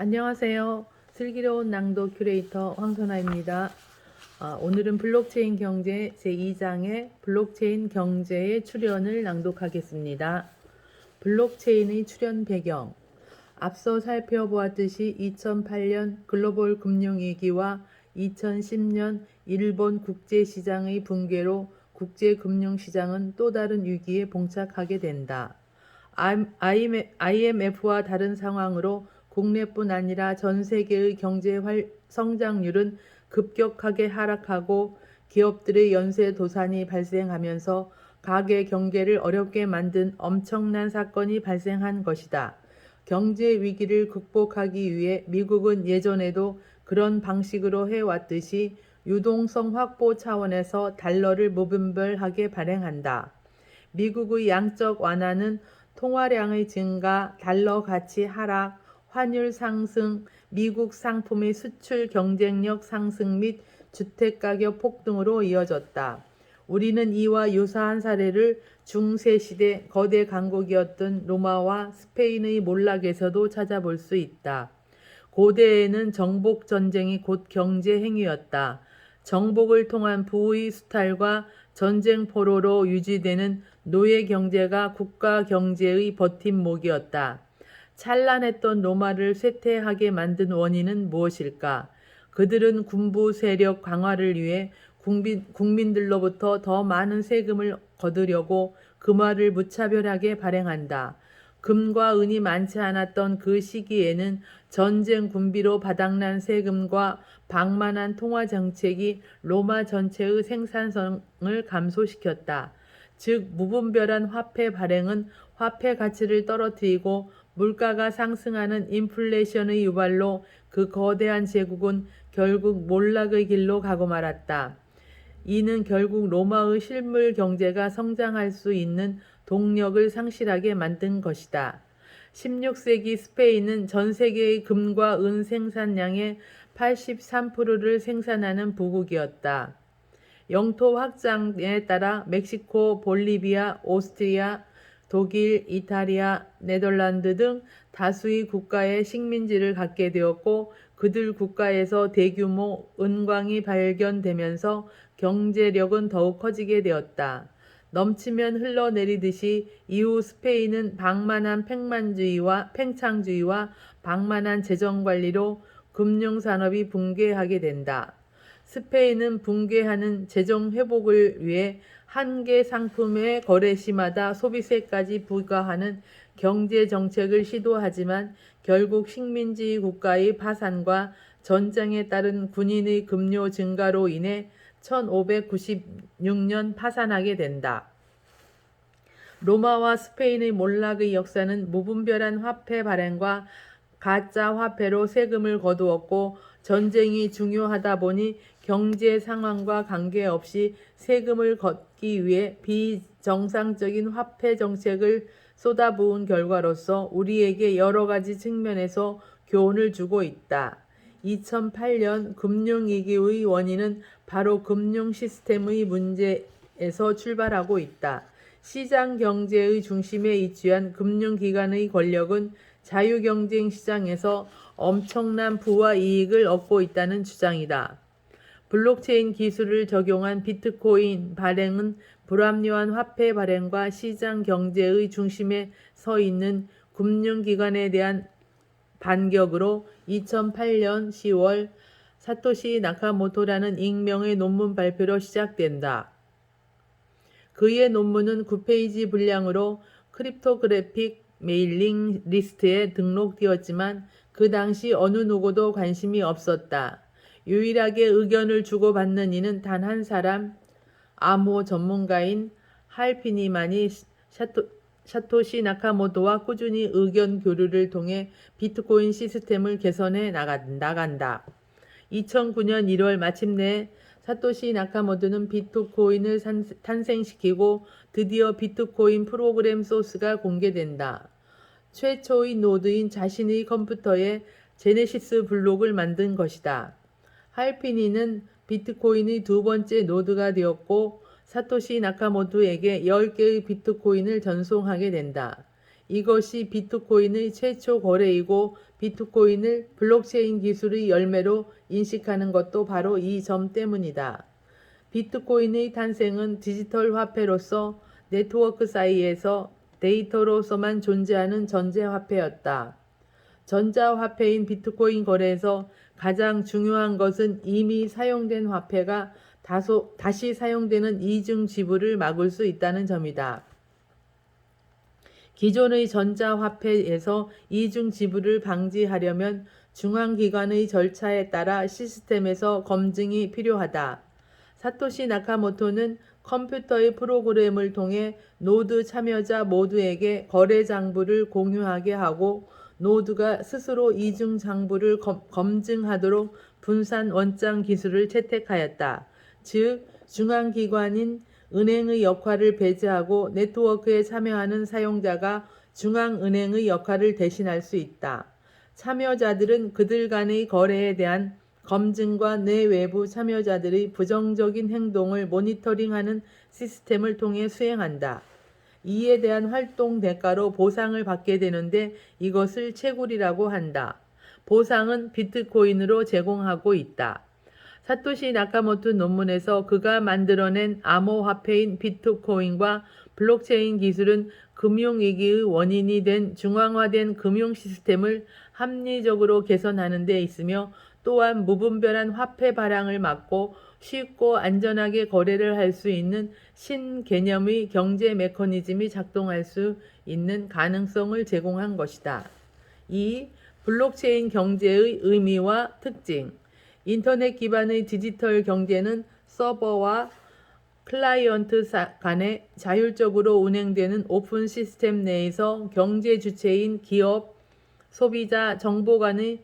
안녕하세요. 슬기로운 낭독 큐레이터 황선아입니다. 아, 오늘은 블록체인 경제 제2장의 블록체인 경제의 출현을 낭독하겠습니다. 블록체인의 출현 배경 앞서 살펴보았듯이 2008년 글로벌 금융위기와 2010년 일본 국제시장의 붕괴로 국제금융시장은 또 다른 위기에 봉착하게 된다. IMF와 다른 상황으로 국내뿐 아니라 전 세계의 경제 활- 성장률은 급격하게 하락하고 기업들의 연쇄 도산이 발생하면서 가계 경계를 어렵게 만든 엄청난 사건이 발생한 것이다. 경제 위기를 극복하기 위해 미국은 예전에도 그런 방식으로 해왔듯이 유동성 확보 차원에서 달러를 무분별하게 발행한다. 미국의 양적 완화는 통화량의 증가, 달러 가치 하락, 환율 상승, 미국 상품의 수출 경쟁력 상승 및 주택 가격 폭등으로 이어졌다. 우리는 이와 유사한 사례를 중세 시대 거대 강국이었던 로마와 스페인의 몰락에서도 찾아볼 수 있다. 고대에는 정복 전쟁이 곧 경제 행위였다. 정복을 통한 부의 수탈과 전쟁 포로로 유지되는 노예 경제가 국가 경제의 버팀목이었다. 찬란했던 로마를 쇠퇴하게 만든 원인은 무엇일까? 그들은 군부 세력 강화를 위해 국민, 국민 들로부터 더 많은 세금을 거두려고 금화를 무차별하게 발행한다. 금과 은이 많지 않았던 그 시기에는 전쟁 군비로 바닥난 세금과 방만한 통화 정책이 로마 전체의 생산성을 감소시켰다. 즉 무분별한 화폐 발행은 화폐 가치를 떨어뜨리고 물가가 상승하는 인플레이션의 유발로 그 거대한 제국은 결국 몰락의 길로 가고 말았다. 이는 결국 로마의 실물 경제가 성장할 수 있는 동력을 상실하게 만든 것이다. 16세기 스페인은 전 세계의 금과 은 생산량의 83%를 생산하는 부국이었다. 영토 확장에 따라 멕시코, 볼리비아, 오스트리아, 독일, 이탈리아, 네덜란드 등 다수의 국가의 식민지를 갖게 되었고 그들 국가에서 대규모 은광이 발견되면서 경제력은 더욱 커지게 되었다. 넘치면 흘러내리듯이 이후 스페인은 방만한 팽만주의와 팽창주의와 방만한 재정관리로 금융산업이 붕괴하게 된다. 스페인은 붕괴하는 재정 회복을 위해 한 개 상품의 거래 시마다 소비세까지 부과하는 경제 정책을 시도하지만 결국 식민지 국가의 파산과 전쟁에 따른 군인의 급료 증가로 인해 1596년 파산하게 된다. 로마와 스페인의 몰락의 역사는 무분별한 화폐 발행과 가짜 화폐로 세금을 거두었고 전쟁이 중요하다 보니 경제 상황과 관계없이 세금을 걷기 위해 비정상적인 화폐 정책을 쏟아부은 결과로서 우리에게 여러 가지 측면에서 교훈을 주고 있다. 2008년 금융위기의 원인은 바로 금융 시스템의 문제에서 출발하고 있다. 시장 경제의 중심에 위치한 금융기관의 권력은 자유경쟁 시장에서 엄청난 부와 이익을 얻고 있다는 주장이다. 블록체인 기술을 적용한 비트코인 발행은 불합리한 화폐 발행과 시장 경제의 중심에 서 있는 금융기관에 대한 반격으로 2008년 10월 사토시 나카모토라는 익명의 논문 발표로 시작된다. 그의 논문은 9페이지 분량으로 크립토그래픽 메일링 리스트에 등록되었지만 그 당시 어느 누구도 관심이 없었다. 유일하게 의견을 주고받는 이는 단 한 사람, 암호 전문가인 할피니만이 샤토, 샤토시 나카모토와 꾸준히 의견 교류를 통해 비트코인 시스템을 개선해 나간다. 2009년 1월 마침내 사토시 나카모토는 비트코인을 탄생시키고 드디어 비트코인 프로그램 소스가 공개된다. 최초의 노드인 자신의 컴퓨터에 제네시스 블록을 만든 것이다. 할피니는 비트코인의 두 번째 노드가 되었고 사토시 나카모토에게 10개의 비트코인을 전송하게 된다. 이것이 비트코인의 최초 거래이고 비트코인을 블록체인 기술의 열매로 인식하는 것도 바로 이 점 때문이다. 비트코인의 탄생은 디지털 화폐로서 네트워크 사이에서 데이터로서만 존재하는 전제 화폐였다. 전자화폐인 비트코인 거래에서 가장 중요한 것은 이미 사용된 화폐가 다소, 다시 사용되는 이중 지불을 막을 수 있다는 점이다. 기존의 전자화폐에서 이중 지불을 방지하려면 중앙기관의 절차에 따라 시스템에서 검증이 필요하다. 사토시 나카모토는 컴퓨터의 프로그램을 통해 노드 참여자 모두에게 거래 장부를 공유하게 하고 노드가 스스로 이중 장부를 검, 검증하도록 분산 원장 기술을 채택하였다. 즉, 중앙기관인 은행의 역할을 배제하고 네트워크에 참여하는 사용자가 중앙은행의 역할을 대신할 수 있다. 참여자들은 그들 간의 거래에 대한 검증과 내외부 참여자들의 부정적인 행동을 모니터링하는 시스템을 통해 수행한다. 이에 대한 활동 대가로 보상을 받게 되는데 이것을 채굴이라고 한다. 보상은 비트코인으로 제공하고 있다. 사토시 나카모토 논문에서 그가 만들어낸 암호화폐인 비트코인과 블록체인 기술은 금융위기의 원인이 된 중앙화된 금융 시스템을 합리적으로 개선하는 데 있으며 또한 무분별한 화폐 발행을 막고 쉽고 안전하게 거래를 할 수 있는 신개념의 경제 메커니즘이 작동할 수 있는 가능성을 제공한 것이다. 2. 블록체인 경제의 의미와 특징 인터넷 기반의 디지털 경제는 서버와 클라이언트 간에 자율적으로 운행되는 오픈 시스템 내에서 경제 주체인 기업, 소비자, 정보 간의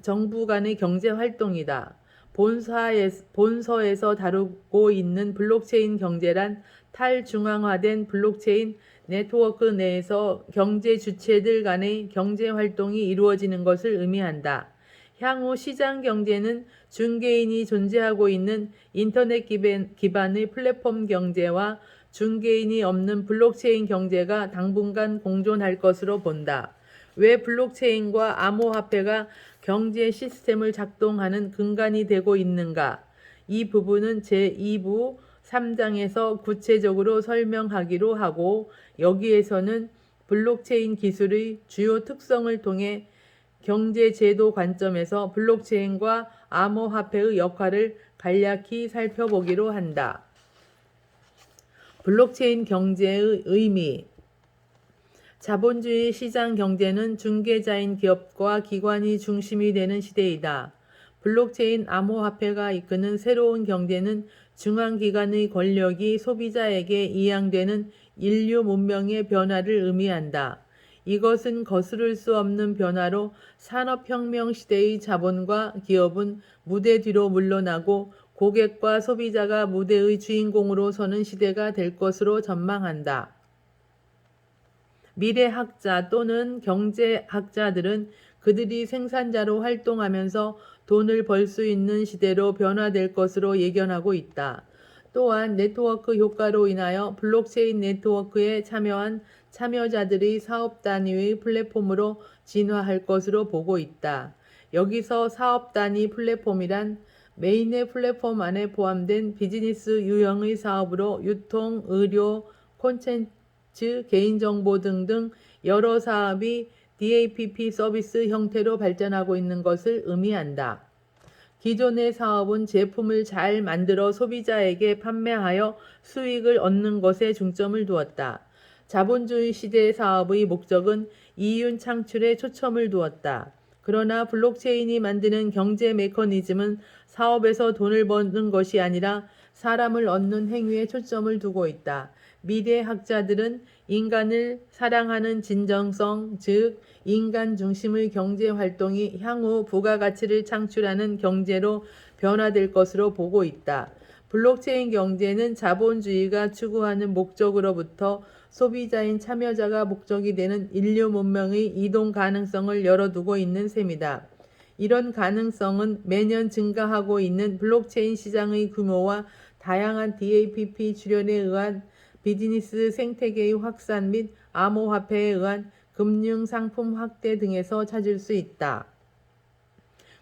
정부 간의 경제 활동이다. 본사에, 본서에서 다루고 있는 블록체인 경제란 탈중앙화된 블록체인 네트워크 내에서 경제 주체들 간의 경제 활동이 이루어지는 것을 의미한다. 향후 시장 경제는 중개인이 존재하고 있는 인터넷 기반의 플랫폼 경제와 중개인이 없는 블록체인 경제가 당분간 공존할 것으로 본다. 왜 블록체인과 암호화폐가 경제 시스템을 작동하는 근간이 되고 있는가? 이 부분은 제2부 3장에서 구체적으로 설명하기로 하고 여기에서는 블록체인 기술의 주요 특성을 통해 경제 제도 관점에서 블록체인과 암호화폐의 역할을 간략히 살펴보기로 한다. 블록체인 경제의 의미 자본주의 시장 경제는 중개자인 기업과 기관이 중심이 되는 시대이다. 블록체인 암호화폐가 이끄는 새로운 경제는 중앙기관의 권력이 소비자에게 이양되는 인류 문명의 변화를 의미한다. 이것은 거스를 수 없는 변화로 산업혁명 시대의 자본과 기업은 무대 뒤로 물러나고 고객과 소비자가 무대의 주인공으로 서는 시대가 될 것으로 전망한다. 미래학자 또는 경제학자들은 그들이 생산자로 활동하면서 돈을 벌 수 있는 시대로 변화될 것으로 예견하고 있다. 또한 네트워크 효과로 인하여 블록체인 네트워크에 참여한 참여자들의 사업 단위의 플랫폼으로 진화할 것으로 보고 있다. 여기서 사업 단위 플랫폼이란 메인의 플랫폼 안에 포함된 비즈니스 유형의 사업으로 유통, 의료, 콘텐츠, 개인정보 등등 여러 사업이 DAPP 서비스 형태로 발전하고 있는 것을 의미한다. 기존의 사업은 제품을 잘 만들어 소비자에게 판매하여 수익을 얻는 것에 중점을 두었다. 자본주의 시대 사업의 목적은 이윤 창출에 초점을 두었다. 그러나 블록체인이 만드는 경제 메커니즘은 사업에서 돈을 버는 것이 아니라 사람을 얻는 행위에 초점을 두고 있다. 미래 학자들은 인간을 사랑하는 진정성, 즉 인간 중심의 경제 활동이 향후 부가가치를 창출하는 경제로 변화될 것으로 보고 있다. 블록체인 경제는 자본주의가 추구하는 목적으로부터 소비자인 참여자가 목적이 되는 인류 문명의 이동 가능성을 열어두고 있는 셈이다. 이런 가능성은 매년 증가하고 있는 블록체인 시장의 규모와 다양한 DAPP 출현에 의한 비즈니스 생태계의 확산 및 암호화폐에 의한 금융 상품 확대 등에서 찾을 수 있다.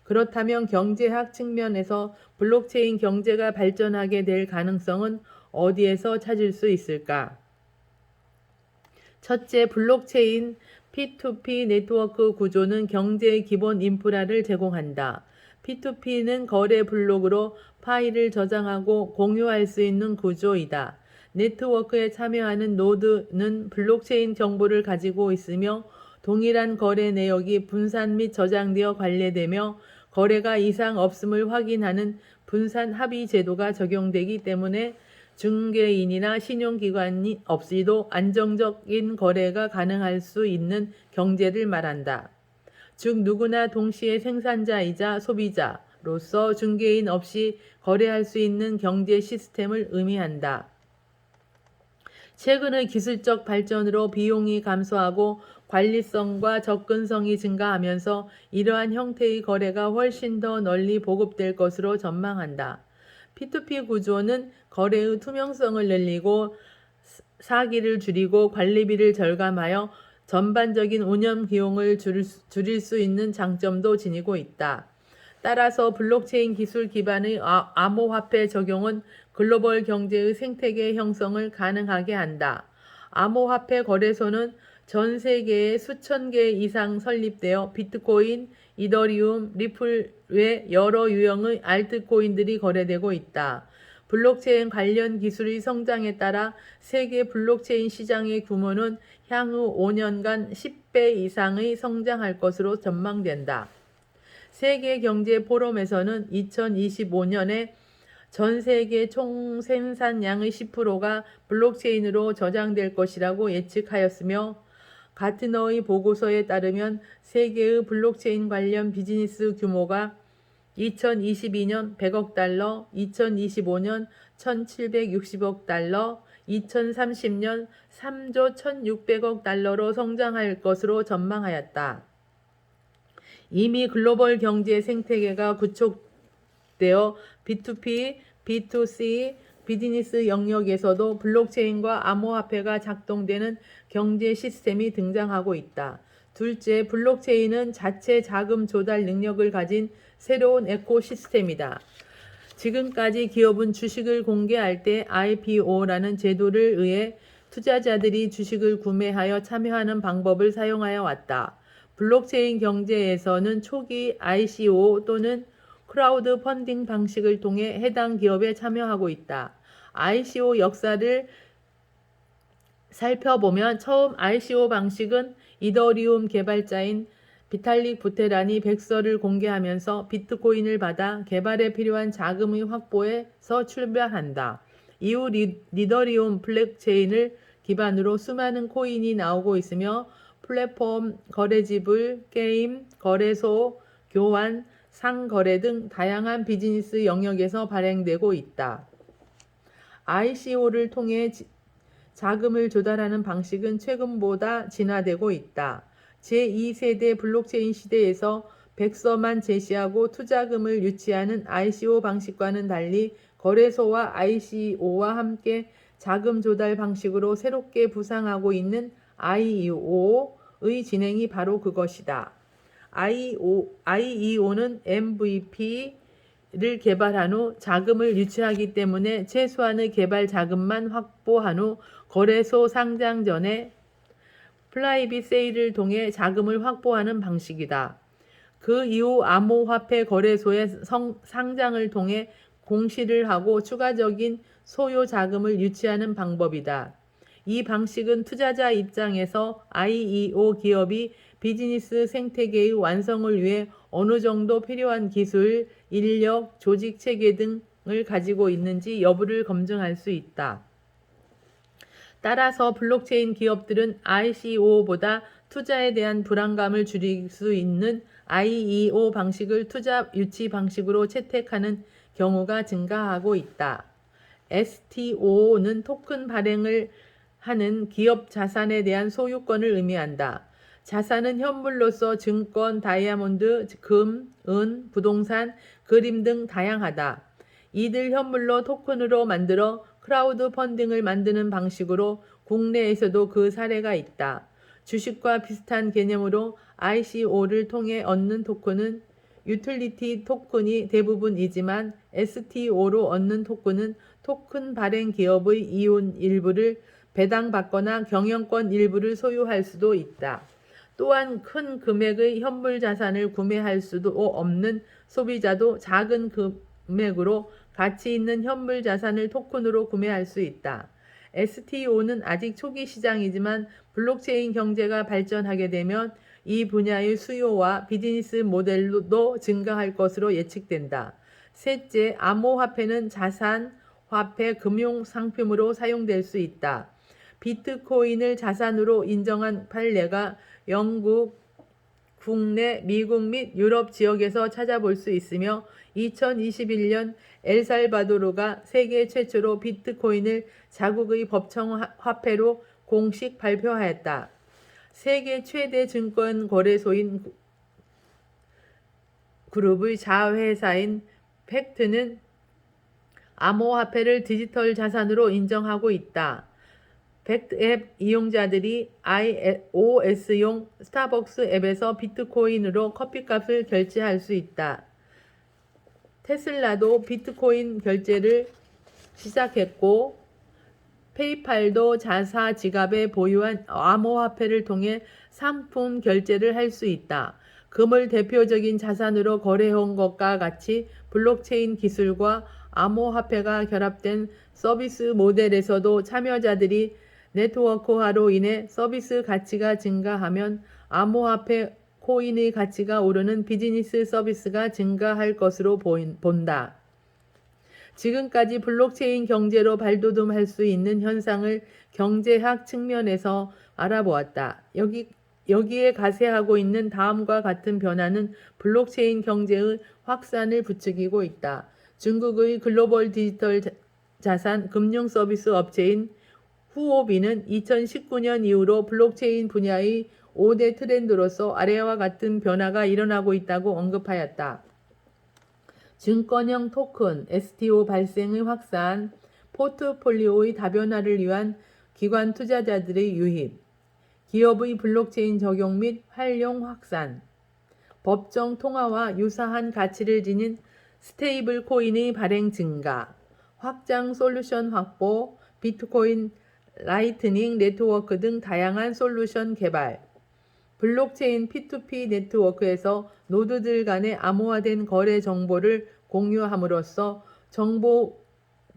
그렇다면 경제학 측면에서 블록체인 경제가 발전하게 될 가능성은 어디에서 찾을 수 있을까? 첫째, 블록체인 P2P 네트워크 구조는 경제의 기본 인프라를 제공한다. P2P는 거래 블록으로 파일을 저장하고 공유할 수 있는 구조이다. 네트워크에 참여하는 노드는 블록체인 정보를 가지고 있으며 동일한 거래 내역이 분산 및 저장되어 관리되며 거래가 이상 없음을 확인하는 분산 합의 제도가 적용되기 때문에 중개인이나 신용기관이 없이도 안정적인 거래가 가능할 수 있는 경제를 말한다. 즉 누구나 동시에 생산자이자 소비자로서 중개인 없이 거래할 수 있는 경제 시스템을 의미한다. 최근의 기술적 발전으로 비용이 감소하고 관리성과 접근성이 증가하면서 이러한 형태의 거래가 훨씬 더 널리 보급될 것으로 전망한다. P2P 구조는 거래의 투명성을 늘리고 사기를 줄이고 관리비를 절감하여 전반적인 운영 비용을 줄일 수- 있는 장점도 지니고 있다. 따라서 블록체인 기술 기반의 아- 암호화폐 적용은 글로벌 경제의 생태계 형성을 가능하게 한다. 암호화폐 거래소는 전 세계에 수천 개 이상 설립되어 비트코인, 이더리움, 리플 외 여러 유형의 알트코인들이 거래되고 있다. 블록체인 관련 기술의 성장에 따라 세계 블록체인 시장의 규모는 향후 5년간 10배 이상의 성장할 것으로 전망된다. 세계 경제 포럼에서는 2025년에 전 세계 총 생산량의 10%가 블록체인으로 저장될 것이라고 예측하였으며 가트너의 보고서에 따르면 세계의 블록체인 관련 비즈니스 규모가 2022년 100억 달러, 2025년 1760억 달러, 2030년 3조 1600억 달러로 성장할 것으로 전망하였다. 이미 글로벌 경제 생태계가 구축 되어 B2P, B2C, 비즈니스 영역에서도 블록체인과 암호화폐가 작동되는 경제 시스템이 등장하고 있다. 둘째, 블록체인은 자체 자금 조달 능력을 가진 새로운 에코시스템이다. 지금까지 기업은 주식을 공개할 때 IPO라는 제도를 의해 투자자들이 주식을 구매하여 참여하는 방법을 사용하여 왔다. 블록체인 경제에서는 초기 ICO 또는 크라우드 펀딩 방식을 통해 해당 기업에 참여하고 있다. ICO 역사를 살펴보면 처음 ICO 방식은 이더리움 개발자인 비탈릭 부테란이 백서를 공개하면서 비트코인을 받아 개발에 필요한 자금의 확보에서 출발한다. 이후 리, 리더리움 블록체인을 기반으로 수많은 코인이 나오고 있으며 플랫폼, 거래지불, 게임, 거래소, 교환, 상거래 등 다양한 비즈니스 영역에서 발행되고 있다. ICO를 통해 지- 자금을 조달하는 방식은 최근보다 진화되고 있다. 제2세대 블록체인 시대에서 백서만 제시하고 투자금을 유치하는 ICO 방식과는 달리 거래소와 ICO와 함께 자금 조달 방식으로 새롭게 부상하고 있는 IEO의 진행이 바로 그것이다. IO, IEO는 MVP를 개발한 후 자금을 유치하기 때문에 최소한의 개발 자금만 확보한 후 거래소 상장 전에 플라이빗 세일을 통해 자금을 확보하는 방식이다. 그 이후 암호화폐 거래소의 성- 상장을 통해 공시를 하고 추가적인 소요 자금을 유치하는 방법이다. 이 방식은 투자자 입장에서 IEO 기업이 비즈니스 생태계의 완성을 위해 어느 정도 필요한 기술, 인력, 조직 체계 등을 가지고 있는지 여부를 검증할 수 있다. 따라서 블록체인 기업들은 ICO보다 투자에 대한 불안감을 줄일 수 있는 IEO 방식을 투자 유치 방식으로 채택하는 경우가 증가하고 있다. STO는 토큰 발행을 하는 기업 자산에 대한 소유권을 의미한다. 자산은 현물로서 증권, 다이아몬드, 금, 은, 부동산, 그림 등 다양하다. 이들 현물로 토큰으로 만들어 크라우드 펀딩을 만드는 방식으로 국내에서도 그 사례가 있다. 주식과 비슷한 개념으로 ICO를 통해 얻는 토큰은 유틸리티 토큰이 대부분이지만 STO로 얻는 토큰은 토큰 발행 기업의 이윤 일부를 배당받거나 경영권 일부를 소유할 수도 있다. 또한 큰 금액의 현물 자산을 구매할 수도 없는 소비자도 작은 금액으로 가치 있는 현물 자산을 토큰으로 구매할 수 있다. STO는 아직 초기 시장이지만 블록체인 경제가 발전하게 되면 이 분야의 수요와 비즈니스 모델도 증가할 것으로 예측된다. 셋째, 암호화폐는 자산, 화폐, 금융 상품으로 사용될 수 있다. 비트코인을 자산으로 인정한 판례가 영국, 국내, 미국 및 유럽 지역에서 찾아볼 수 있으며 2021년 엘살바도르가 세계 최초로 비트코인을 자국의 법정 화- 화폐로 공식 발표하였다. 세계 최대 증권 거래소인 구- 그룹의 자회사인 팩트는 암호화폐를 디지털 자산으로 인정하고 있다. 팩트 앱 이용자들이 iOS용 스타벅스 앱에서 비트코인으로 커피값을 결제할 수 있다. 테슬라도 비트코인 결제를 시작했고 페이팔도 자사 지갑에 보유한 암호화폐를 통해 상품 결제를 할 수 있다. 금을 대표적인 자산으로 거래해온 것과 같이 블록체인 기술과 암호화폐가 결합된 서비스 모델에서도 참여자들이 네트워크화로 인해 서비스 가치가 증가하면 암호화폐 코인의 가치가 오르는 비즈니스 서비스가 증가할 것으로 본다. 지금까지 블록체인 경제로 발돋움할 수 있는 현상을 경제학 측면에서 알아보았다. 여기, 여기에 가세하고 있는 다음과 같은 변화는 블록체인 경제의 확산을 부추기고 있다. 중국의 글로벌 디지털 자- 자산 금융 서비스 업체인 후오비는 2019년 이후로 블록체인 분야의 5대 트렌드로서 아래와 같은 변화가 일어나고 있다고 언급하였다. 증권형 토큰, STO 발생의 확산, 포트폴리오의 다변화를 위한 기관 투자자들의 유입, 기업의 블록체인 적용 및 활용 확산, 법정 통화와 유사한 가치를 지닌 스테이블 코인의 발행 증가, 확장 솔루션 확보, 비트코인, 라이트닝 네트워크 등 다양한 솔루션 개발, 블록체인 P2P 네트워크에서 노드들 간의 암호화된 거래 정보를 공유함으로써 정보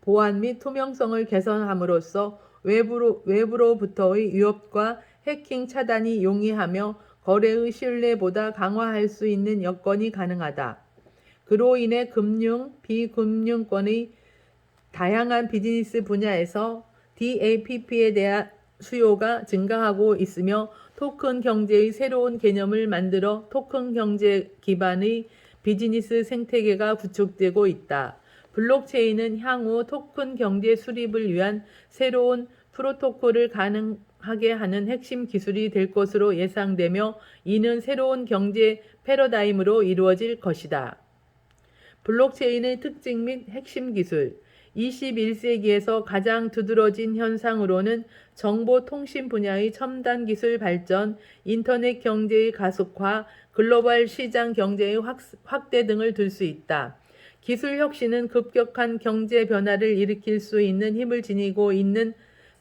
보안 및 투명성을 개선함으로써 외부로, 외부로부터의 위협과 해킹 차단이 용이하며 거래의 신뢰보다 강화할 수 있는 여건이 가능하다. 그로 인해 금융, 비금융권의 다양한 비즈니스 분야에서 DAPP에 대한 수요가 증가하고 있으며 토큰 경제의 새로운 개념을 만들어 토큰 경제 기반의 비즈니스 생태계가 구축되고 있다. 블록체인은 향후 토큰 경제 수립을 위한 새로운 프로토콜을 가능하게 하는 핵심 기술이 될 것으로 예상되며 이는 새로운 경제 패러다임으로 이루어질 것이다. 블록체인의 특징 및 핵심 기술 21세기에서 가장 두드러진 현상으로는 정보통신 분야의 첨단 기술 발전, 인터넷 경제의 가속화, 글로벌 시장 경제의 확, 확대 등을 들 수 있다. 기술 혁신은 급격한 경제 변화를 일으킬 수 있는 힘을 지니고 있는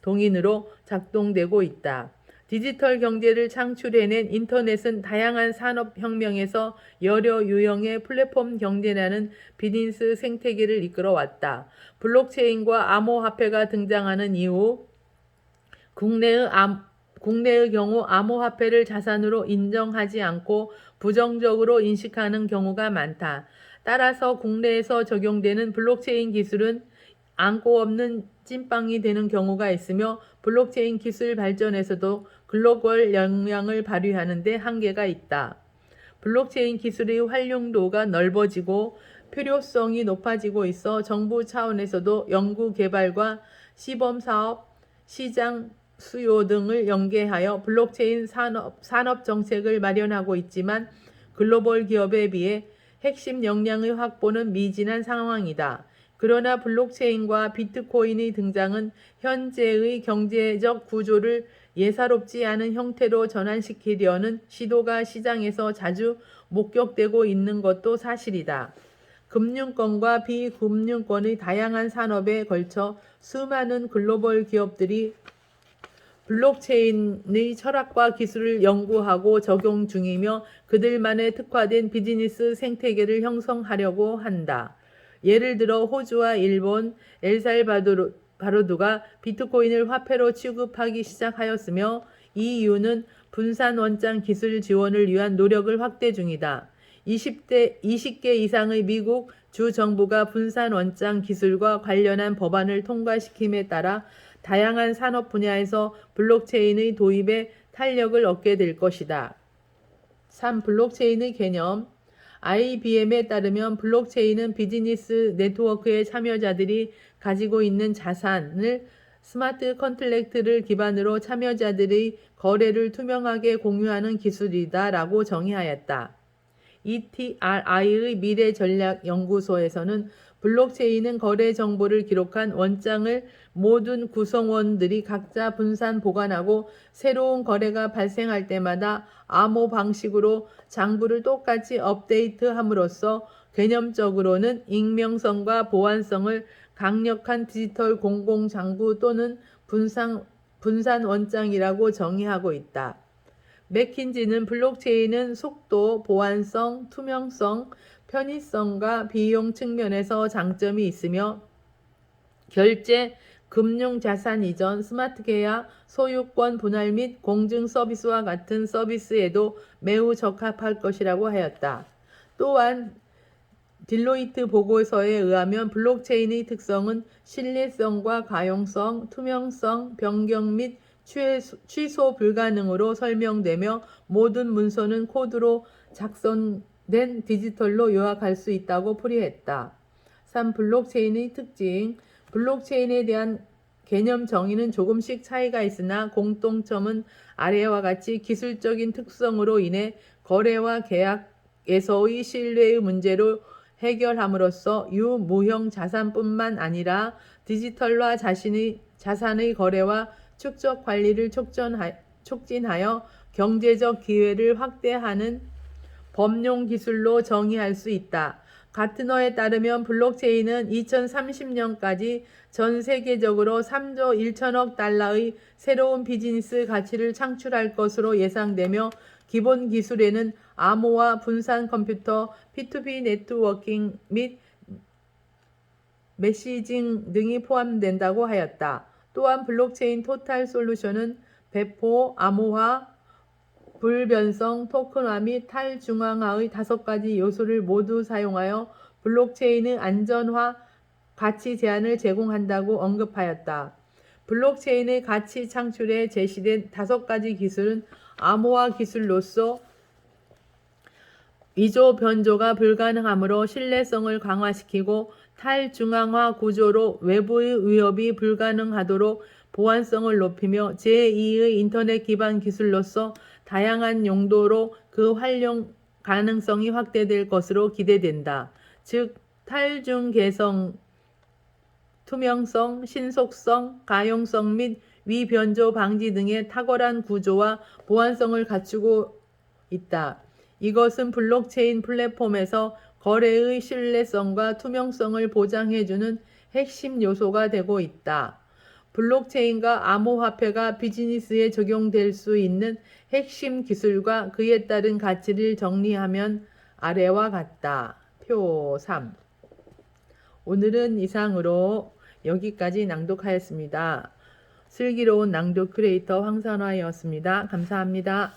동인으로 작동되고 있다. 디지털 경제를 창출해낸 인터넷은 다양한 산업혁명에서 여러 유형의 플랫폼 경제라는 비즈니스 생태계를 이끌어왔다. 블록체인과 암호화폐가 등장하는 이후 국내의, 암, 국내의 경우 암호화폐를 자산으로 인정하지 않고 부정적으로 인식하는 경우가 많다. 따라서 국내에서 적용되는 블록체인 기술은 안고 없는 찐빵이 되는 경우가 있으며 블록체인 기술 발전에서도 글로벌 영향을 발휘하는 데 한계가 있다. 블록체인 기술의 활용도가 넓어지고 필요성이 높아지고 있어 정부 차원에서도 연구 개발과 시범 사업, 시장 수요 등을 연계하여 블록체인 산업, 산업 정책을 마련하고 있지만 글로벌 기업에 비해 핵심 역량의 확보는 미진한 상황이다. 그러나 블록체인과 비트코인의 등장은 현재의 경제적 구조를 예사롭지 않은 형태로 전환시키려는 시도가 시장에서 자주 목격되고 있는 것도 사실이다. 금융권과 비금융권의 다양한 산업에 걸쳐 수많은 글로벌 기업들이 블록체인의 철학과 기술을 연구하고 적용 중이며 그들만의 특화된 비즈니스 생태계를 형성하려고 한다. 예를 들어 호주와 일본, 엘살바도르 가 비트코인을 화폐로 취급하기 시작하였으며 이 이유는 분산 원장 기술 지원을 위한 노력을 확대 중이다. 20대 20개 이상의 미국 주 정부가 분산 원장 기술과 관련한 법안을 통과시킴에 따라 다양한 산업 분야에서 블록체인의 도입에 탄력을 얻게 될 것이다. 3. 블록체인의 개념 IBM에 따르면 블록체인은 비즈니스 네트워크의 참여자들이 가지고 있는 자산을 스마트 컨트랙트를 기반으로 참여자들의 거래를 투명하게 공유하는 기술이다라고 정의하였다. ETRI의 미래 전략 연구소에서는 블록체인은 거래 정보를 기록한 원장을 모든 구성원들이 각자 분산 보관하고 새로운 거래가 발생할 때마다 암호 방식으로 장부를 똑같이 업데이트함으로써 개념적으로는 익명성과 보안성을 강력한 디지털 공공장부 또는 분산, 분산 원장이라고 정의하고 있다. 맥킨지는 블록체인은 속도, 보안성, 투명성, 편의성과 비용 측면에서 장점이 있으며 결제, 금융 자산 이전, 스마트 계약, 소유권 분할 및 공증 서비스와 같은 서비스에도 매우 적합할 것이라고 하였다. 또한 딜로이트 보고서에 의하면 블록체인의 특성은 신뢰성과 가용성, 투명성, 변경 및 취소, 취소 불가능으로 설명되며 모든 문서는 코드로 작성된 디지털로 요약할 수 있다고 풀이했다. 3. 블록체인의 특징 블록체인에 대한 개념 정의는 조금씩 차이가 있으나 공통점은 아래와 같이 기술적인 특성으로 인해 거래와 계약에서의 신뢰의 문제로 해결함으로써 유무형 자산뿐만 아니라 디지털화 자신의 자산의 거래와 축적 관리를 촉진하여 경제적 기회를 확대하는 범용 기술로 정의할 수 있다. 가트너에 따르면 블록체인은 2030년까지 전 세계적으로 3조 1천억 달러의 새로운 비즈니스 가치를 창출할 것으로 예상되며 기본 기술에는 암호화, 분산 컴퓨터, P2P 네트워킹 및 메시징 등이 포함된다고 하였다. 또한 블록체인 토탈 솔루션은 배포, 암호화, 불변성, 토큰화 및 탈중앙화의 다섯 가지 요소를 모두 사용하여 블록체인의 안전화 가치 제한을 제공한다고 언급하였다. 블록체인의 가치 창출에 제시된 다섯 가지 기술은 암호화 기술로서 위조 변조가 불가능하므로 신뢰성을 강화시키고 탈중앙화 구조로 외부의 위협이 불가능하도록 보안성을 높이며 제2의 인터넷 기반 기술로서 다양한 용도로 그 활용 가능성이 확대될 것으로 기대된다. 즉, 탈중 개성, 투명성, 신속성, 가용성 및 위변조 방지 등의 탁월한 구조와 보안성을 갖추고 있다. 이것은 블록체인 플랫폼에서 거래의 신뢰성과 투명성을 보장해주는 핵심 요소가 되고 있다. 블록체인과 암호화폐가 비즈니스에 적용될 수 있는 핵심 기술과 그에 따른 가치를 정리하면 아래와 같다. 표 3. 오늘은 이상으로 여기까지 낭독하였습니다. 슬기로운 낭독 크리에이터 황선화였습니다. 감사합니다.